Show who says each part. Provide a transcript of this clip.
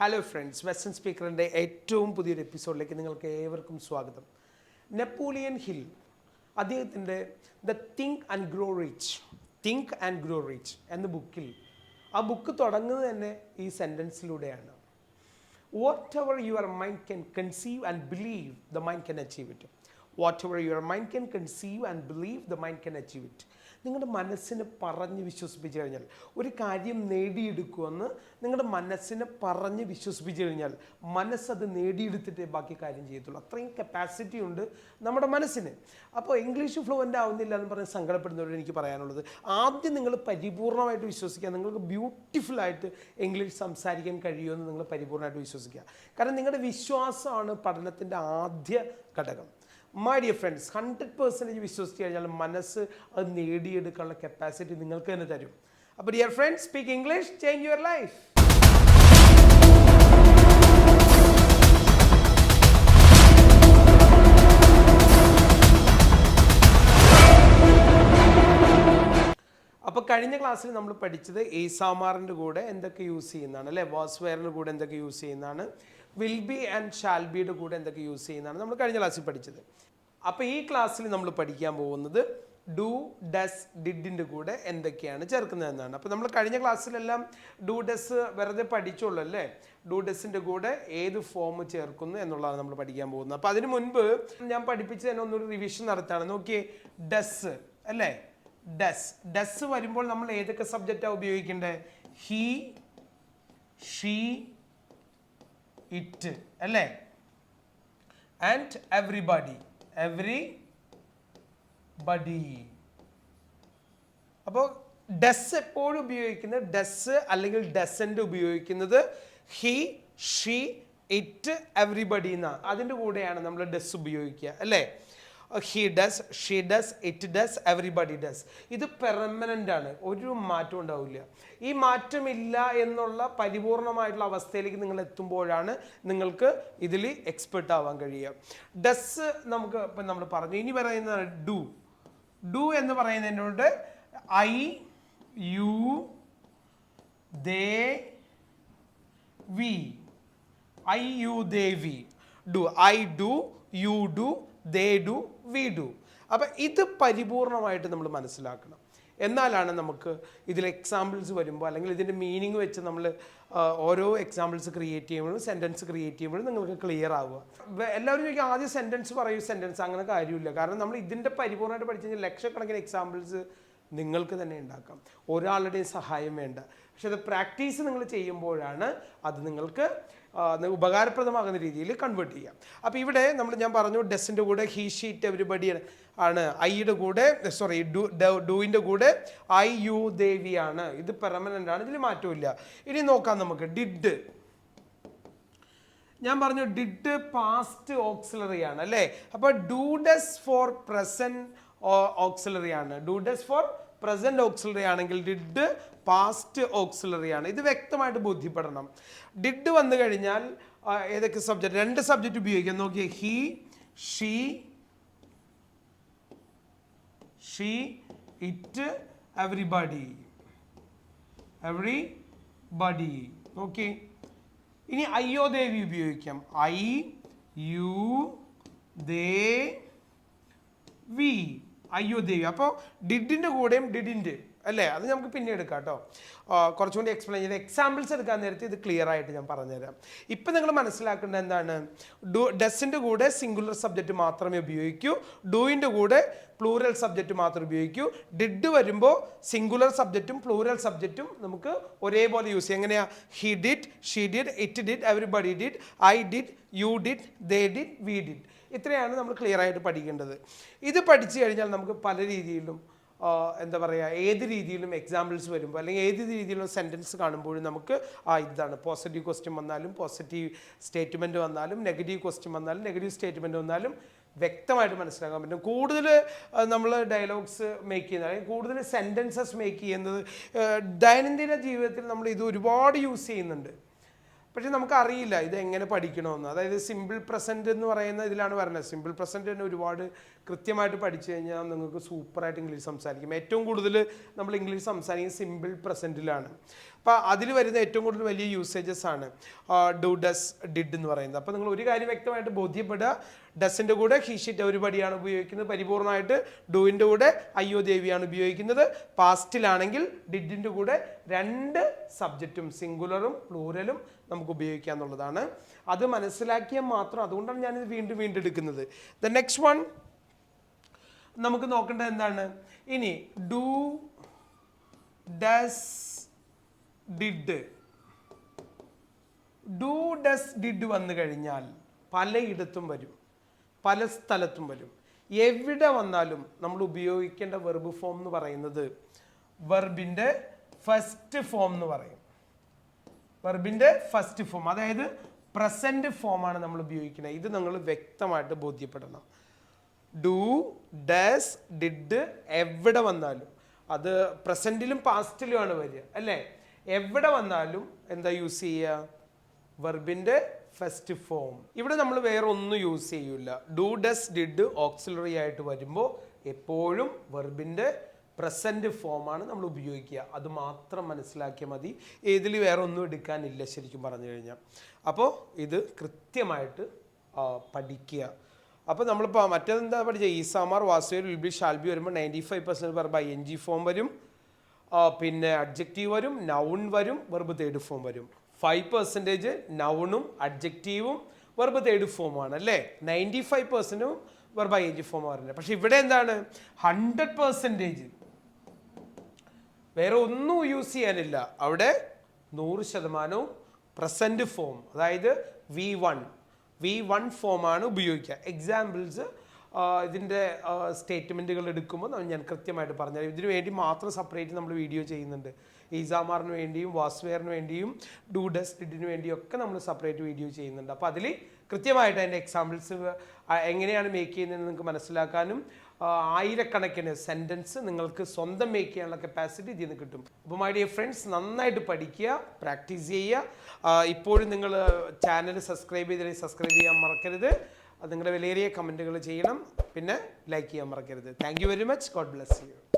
Speaker 1: Hello friends western സ്പീക്കറിന്റെ ഏറ്റവും പുതിയൊരു എപ്പിസോഡിലേക്ക് നിങ്ങൾക്ക് ഏവർക്കും സ്വാഗതം. നെപ്പോളിയൻ ഹിൽ അദ്ദേഹത്തിന്റെ the think and grow rich think and grow rich എന്ന ബുക്കിൽ ആ ബുക്ക് തുടങ്ങുന്നത് തന്നെ ഈ സെന്റൻസിലൂടെയാണ് whatever your mind can conceive and believe the mind can achieve it whatever your mind can conceive and believe the mind can achieve it നിങ്ങളുടെ മനസ്സിനെ പറഞ്ഞ് വിശ്വസിപ്പിച്ച് കഴിഞ്ഞാൽ ഒരു കാര്യം നേടിയെടുക്കുമെന്ന് നിങ്ങളുടെ മനസ്സിനെ പറഞ്ഞ് വിശ്വസിപ്പിച്ച് കഴിഞ്ഞാൽ മനസ്സത് നേടിയെടുത്തിട്ടേ ബാക്കി കാര്യം ചെയ്യത്തുള്ളൂ. അത്രയും കപ്പാസിറ്റി ഉണ്ട് നമ്മുടെ മനസ്സിന്. അപ്പോൾ ഇംഗ്ലീഷ് ഫ്ലുവന്റ് ആവുന്നില്ല എന്ന് പറഞ്ഞ് സങ്കടപ്പെടുന്നവരോട് എനിക്ക് പറയാനുള്ളത് ആദ്യം നിങ്ങൾ പരിപൂർണമായിട്ട് വിശ്വസിക്കുക. നിങ്ങൾക്ക് ബ്യൂട്ടിഫുള്ളായിട്ട് ഇംഗ്ലീഷ് സംസാരിക്കാൻ കഴിയുമെന്ന് നിങ്ങൾ പരിപൂർണമായിട്ട് വിശ്വസിക്കുക. കാരണം നിങ്ങളുടെ വിശ്വാസമാണ് പഠനത്തിന്റെ ആദ്യ ഘടകം. My dear friends hundred percentage വിശ്വസിച്ച് കഴിഞ്ഞാൽ മനസ്സ് അത് നേടിയെടുക്കാനുള്ള കപ്പാസിറ്റി നിങ്ങൾക്ക് തന്നെ തരും. അപ്പോൾ dear friends speak English change your life കഴിഞ്ഞ ക്ലാസ്സിൽ നമ്മൾ പഠിച്ചത് എന്തൊക്കെ യൂസ് അല്ലേ? എന്തൊക്കെ യൂസ് എന്തൊക്കെ യൂസ് നമ്മൾ കഴിഞ്ഞ ക്ലാസ്സിൽ പഠിച്ചത്. അപ്പോൾ ഈ ക്ലാസ്സിൽ നമ്മൾ പഠിക്കാൻ പോകുന്നത് ഡു ഡസ് ഡിഡിന്റെ കൂടെ എന്തൊക്കെയാണ് ചേർക്കുന്നത് എന്നാണ് അപ്പോൾ നമ്മൾ കഴിഞ്ഞ ക്ലാസ്സിലെല്ലാം ഡു ഡസ് വെറുതെ പഠിച്ചുള്ളൂ അല്ലേ? ഡു ഡസിന്റെ കൂടെ ഏത് ഫോം ചേർക്കുന്നു എന്നുള്ളതാണ് നമ്മൾ പഠിക്കാൻ പോകുന്നത്. അപ്പോൾ അതിന് മുൻപ് ഞാൻ പഠിപ്പിച്ച് തന്നെ ഒന്നൊരു റിവിഷൻ നടത്താണ്. നോക്കിയേ ഡസ് അല്ലേ? ഡസ് ഡസ് വരുമ്പോൾ നമ്മൾ ഏതൊക്കെ സബ്ജക്റ്റാണ് ഉപയോഗിക്കേണ്ടത് ഹി ഷീ ഇറ്റ് അല്ലേ? ആൻഡ് എവ്രിബഡി എവ്രി ബഡി അപ്പോൾ ഡസ് എപ്പോഴും ഉപയോഗിക്കുന്നത് ഡസ് അല്ലെങ്കിൽ ഡസന്റ് ഉപയോഗിക്കുന്നത് ഹി ഷീ ഇറ്റ് എവ്രിബഡി എന്നാണ് അതിന്റെ കൂടെയാണ് നമ്മൾ ഡസ് ഉപയോഗിക്കുക അല്ലേ? He does she does it does everybody does ഇത് പെർമനന്റ് ആണ്. ഒരു മാറ്റം ഉണ്ടാവില്ല. ഈ മാറ്റമില്ല എന്നുള്ള പരിപൂർണമായിട്ടുള്ള അവസ്ഥയിലേക്ക് നിങ്ങൾ എത്തുമ്പോഴാണ് നിങ്ങൾക്ക് ഇതിൽ എക്സ്പെർട്ട് ആവാൻ കഴിയുക. ഡസ് നമുക്ക് ഇപ്പം നമ്മൾ പറഞ്ഞു. ഇനി പറയുന്നതാണ് ഡു ഡു എന്ന് പറയുന്നതിനോട് I you they we I you they we do I do you do they do we do അപ്പം ഇത് പരിപൂർണമായിട്ട് നമ്മൾ മനസ്സിലാക്കണം. എന്നാലാണ് നമുക്ക് ഇതിൽ എക്സാമ്പിൾസ് വരുമ്പോൾ അല്ലെങ്കിൽ ഇതിന്റെ മീനിങ് വെച്ച് നമ്മൾ ഓരോ എക്സാമ്പിൾസ് ക്രിയേറ്റ് ചെയ്യുമ്പോഴും സെന്റൻസ് ക്രിയേറ്റ് ചെയ്യുമ്പോഴും നിങ്ങൾക്ക് ക്ലിയർ ആവുക. എല്ലാവരും ചോദിക്കും ആദ്യം സെന്റൻസ് പറയൂ സെന്റൻസ് അങ്ങനെ കാര്യമില്ല. കാരണം നമ്മൾ ഇതിന്റെ പരിപൂർണമായിട്ട് പഠിച്ചു കഴിഞ്ഞാൽ ലക്ഷക്കണക്കിന് എക്സാമ്പിൾസ് നിങ്ങൾക്ക് തന്നെ ഉണ്ടാക്കാം. ഒരാളുടെയും സഹായം വേണ്ട. പക്ഷെ അത് പ്രാക്ടീസ് നിങ്ങൾ ചെയ്യുമ്പോഴാണ് അത് നിങ്ങൾക്ക് ഉപകാരപ്രദമാകുന്ന രീതിയിൽ കൺവേർട്ട് ചെയ്യാം. അപ്പോൾ ഇവിടെ നമ്മൾ ഞാൻ പറഞ്ഞു ഡെസിന്റെ കൂടെ ഹീ ഷീറ്റ് എവരിബഡി ആണ് ഐയുടെ കൂടെ സോറി ഡു ഡൂവിന്റെ കൂടെ ഐ യു ദേവിയാണ് ഇത് പെർമനന്റ് ആണ് ഇതിൽ മാറ്റമില്ല. ഇനി നോക്കാം നമുക്ക്. ഡിഡ്. ഞാൻ പറഞ്ഞു ഡിഡ് പാസ്റ്റ് ഓക്സിലറി ആണ് അല്ലേ? അപ്പോൾ do does for present auxiliary ആണ്. Do does for present auxiliary ആണെങ്കിൽ ഡിഡ് പാസ്റ്റ് ഓക്സിലറി ആണ്. ഇത് വ്യക്തമായിട്ട് ബോധ്യപ്പെടണം. ഡിഡ് വന്നു കഴിഞ്ഞാൽ ഏതൊക്കെ സബ്ജക്റ്റ് രണ്ട് സബ്ജക്റ്റ് ഉപയോഗിക്കാം. നോക്കിയേ. He she she it everybody everybody okay ഇനി അയ്യോ ദേവി ഉപയോഗിക്കാം. I you they we. I you they we അപ്പോൾ ഡിഡിന്റെ കൂടെയും ഡിഡിന്റെ അല്ലേ? അത് നമുക്ക് പിന്നെ എടുക്കാം കേട്ടോ കുറച്ചുകൂടി കുറച്ചും കൂടി എക്സ്പ്ലെയിൻ ചെയ്ത് എക്സാമ്പിൾസ് എടുക്കാൻ നേരത്തെ ഇത് ക്ലിയർ ആയിട്ട് ഞാൻ പറഞ്ഞുതരാം. ഇപ്പം നിങ്ങൾ മനസ്സിലാക്കേണ്ട എന്താണ്? ഡു ഡസിന്റെ കൂടെ സിംഗുലർ സബ്ജക്റ്റ് മാത്രമേ ഉപയോഗിക്കൂ. ഡൂയിന്റെ കൂടെ പ്ലൂറൽ സബ്ജക്റ്റ് മാത്രം ഉപയോഗിക്കൂ. ഡിഡ് വരുമ്പോൾ സിംഗുലർ സബ്ജക്റ്റും പ്ലൂറൽ സബ്ജക്റ്റും നമുക്ക് ഒരേപോലെ യൂസ് ചെയ്യാം. എങ്ങനെയാ? He did she did it did everybody did I did you did they did we did ഇത്രയാണ് നമ്മൾ ക്ലിയർ ആയിട്ട് പഠിക്കേണ്ടത്. ഇത് പഠിച്ചു കഴിഞ്ഞാൽ നമുക്ക് പല രീതിയിലും എന്താ പറയുക ഏത് രീതിയിലും എക്സാമ്പിൾസ് വരുമ്പോൾ അല്ലെങ്കിൽ ഏത് രീതിയിലുള്ള സെന്റൻസ് കാണുമ്പോഴും നമുക്ക് ആ ഇതാണ്. പോസിറ്റീവ് ക്വസ്റ്റ്യൻ വന്നാലും പോസിറ്റീവ് സ്റ്റേറ്റ്മെന്റ് വന്നാലും നെഗറ്റീവ് ക്വസ്റ്റ്യൻ വന്നാലും നെഗറ്റീവ് സ്റ്റേറ്റ്മെന്റ് വന്നാലും വ്യക്തമായിട്ട് മനസ്സിലാക്കാൻ പറ്റും. കൂടുതൽ നമ്മൾ ഡയലോഗ്സ് മേക്ക് ചെയ്യുന്നത് അല്ലെങ്കിൽ കൂടുതൽ സെന്റൻസസ് മേക്ക് ചെയ്യുന്നത് ദൈനംദിന ജീവിതത്തിൽ നമ്മൾ ഇത് ഒരുപാട് യൂസ് ചെയ്യുന്നുണ്ട്. പക്ഷെ നമുക്കറിയില്ല ഇത് എങ്ങനെ പഠിക്കണമെന്ന്. അതായത് സിമ്പിൾ പ്രസന്റ് എന്ന് പറയുന്ന ഇതിലാണ് പറയുന്നത് സിമ്പിൾ പ്രസന്റ് തന്നെ ഒരുപാട് കൃത്യമായിട്ട് പഠിച്ചു കഴിഞ്ഞാൽ നിങ്ങൾക്ക് സൂപ്പറായിട്ട് ഇംഗ്ലീഷ് സംസാരിക്കും. ഏറ്റവും കൂടുതൽ നമ്മൾ ഇംഗ്ലീഷ് സംസാരിക്കുന്നത് സിമ്പിൾ പ്രസന്റിലാണ് അപ്പോൾ അതിൽ വരുന്ന ഏറ്റവും കൂടുതൽ വലിയ യൂസേജസ് ആണ് ഡു ഡസ് ഡിഡ് എന്ന് പറയുന്നത്. അപ്പോൾ നിങ്ങൾ ഒരു കാര്യം വ്യക്തമായിട്ട് ബോധ്യപ്പെടുക. ഡസിന്റെ കൂടെ ഹീഷിറ്റ് ഒരുപടിയാണ് ഉപയോഗിക്കുന്നത്. പരിപൂർണമായിട്ട് ഡൂവിന്റെ കൂടെ അയ്യോ ദേവിയാണ് ഉപയോഗിക്കുന്നത്. പാസ്റ്റിലാണെങ്കിൽ ഡിഡിന്റെ കൂടെ രണ്ട് സബ്ജക്റ്റും സിംഗുലറും പ്ലൂരലും നമുക്ക് ഉപയോഗിക്കാം എന്നുള്ളതാണ്. അത് മനസ്സിലാക്കിയാൽ മാത്രം അതുകൊണ്ടാണ് ഞാനിത് വീണ്ടും വീണ്ടും എടുക്കുന്നത്. ദ നെക്സ്റ്റ് വൺ നമുക്ക് നോക്കേണ്ടത് എന്താണ്? ഇനി do does did do does did വന്നു കഴിഞ്ഞാൽ പലയിടത്തും വരും. പല സ്ഥലത്തും വരും. എവിടെ വന്നാലും നമ്മൾ ഉപയോഗിക്കേണ്ട വെർബ് ഫോം എന്ന് പറയുന്നത് വെർബിന്റെ ഫസ്റ്റ് ഫോം എന്ന് പറയും. വെർബിന്റെ ഫസ്റ്റ് ഫോം അതായത് പ്രസന്റ് ഫോമാണ് നമ്മൾ ഉപയോഗിക്കുന്നത്. ഇത് നിങ്ങൾ വ്യക്തമായിട്ട് ബോധ്യപ്പെടണം. ഡു ഡസ് ഡിഡ് എവിടെ വന്നാലും. അത് പ്രസന്റിലും പാസ്റ്റിലുമാണ് വരിക അല്ലേ? എവിടെ വന്നാലും എന്താ യൂസ് ചെയ്യുക? വെർബിന്റെ ഫസ്റ്റ് ഫോം. ഇവിടെ നമ്മൾ വേറെ ഒന്നും യൂസ് ചെയ്യില്ല ഡു ഡസ് ഡിഡ് ഓക്സിലറി ആയിട്ട് വരുമ്പോൾ എപ്പോഴും വെർബിന്റെ പ്രസന്റ് ഫോമാണ് നമ്മൾ ഉപയോഗിക്കുക. അത് മാത്രം മനസ്സിലാക്കിയാൽ മതി. ഏതിൽ വേറെ ഒന്നും എടുക്കാനില്ല ശരിക്കും പറഞ്ഞു കഴിഞ്ഞാൽ അപ്പോൾ ഇത് കൃത്യമായിട്ട് പഠിക്കുക. അപ്പോൾ നമ്മളിപ്പോൾ മറ്റേതെന്താ പഠിച്ച? ഈസാമാർ വാസുവിൽ വിൽ ബി ഷാൽബി വരുമ്പോൾ ninety five percent verb I N G form വരും. പിന്നെ അഡ്ജക്റ്റീവ് വരും നൗൺ വരും വെർബ് തേർഡ് ഫോം വരും. ഫൈവ് പെർസെന്റേജ് നൗണും അഡ്ജക്റ്റീവും വെർബ് തേർഡ് ഫോമാണ് അല്ലേ? Ninety five പെർസെന്റും verb I N G form വരുന്നത് പക്ഷേ ഇവിടെ എന്താണ്? ഹൺഡ്രഡ് പെർസെന്റേജ് വേറെ ഒന്നും യൂസ് ചെയ്യാനില്ല. അവിടെ നൂറ് ശതമാനവും പ്രസന്റ് ഫോം അതായത് വി വൺ വി വൺ ഫോമാണ് ഉപയോഗിക്കുക. എക്സാമ്പിൾസ് ഇതിന്റെ സ്റ്റേറ്റ്മെന്റുകൾ എടുക്കുമ്പോൾ ഞാൻ കൃത്യമായിട്ട് പറഞ്ഞുതരാം. ഇതിനു വേണ്ടി മാത്രം സെപ്പറേറ്റ് നമ്മൾ വീഡിയോ ചെയ്യുന്നുണ്ട്. ഈസാമാറിന് വേണ്ടിയും വാസ്വെയറിന് വേണ്ടിയും ഡൂഡസ് ഡിഡിന് വേണ്ടിയും ഒക്കെ നമ്മൾ സെപ്പറേറ്റ് വീഡിയോ ചെയ്യുന്നുണ്ട്. അപ്പോൾ അതിൽ കൃത്യമായിട്ട് അതിന്റെ എക്സാമ്പിൾസ് എങ്ങനെയാണ് മേക്ക് ചെയ്യുന്നതെന്ന് നിങ്ങൾക്ക് മനസ്സിലാക്കാനും ആയിരക്കണക്കിന് സെന്റൻസ് നിങ്ങൾക്ക് സ്വന്തം മേക്ക് ചെയ്യാനുള്ള കപ്പാസിറ്റി ഇതിൽ നിന്ന് കിട്ടും. അപ്പോൾ മൈ ഡിയർ ഫ്രണ്ട്സ് നന്നായിട്ട് പഠിക്കുക പ്രാക്ടീസ് ചെയ്യുക. ഇപ്പോഴും നിങ്ങൾ ചാനൽ സബ്സ്ക്രൈബ് ചെയ്തില്ലെങ്കിൽ സബ്സ്ക്രൈബ് ചെയ്യാൻ മറക്കരുത്. അത് നിങ്ങളുടെ വിലയേറിയ കമന്റുകൾ ചെയ്യണം. പിന്നെ ലൈക്ക് ചെയ്യാൻ മറക്കരുത്. Thank very much God bless you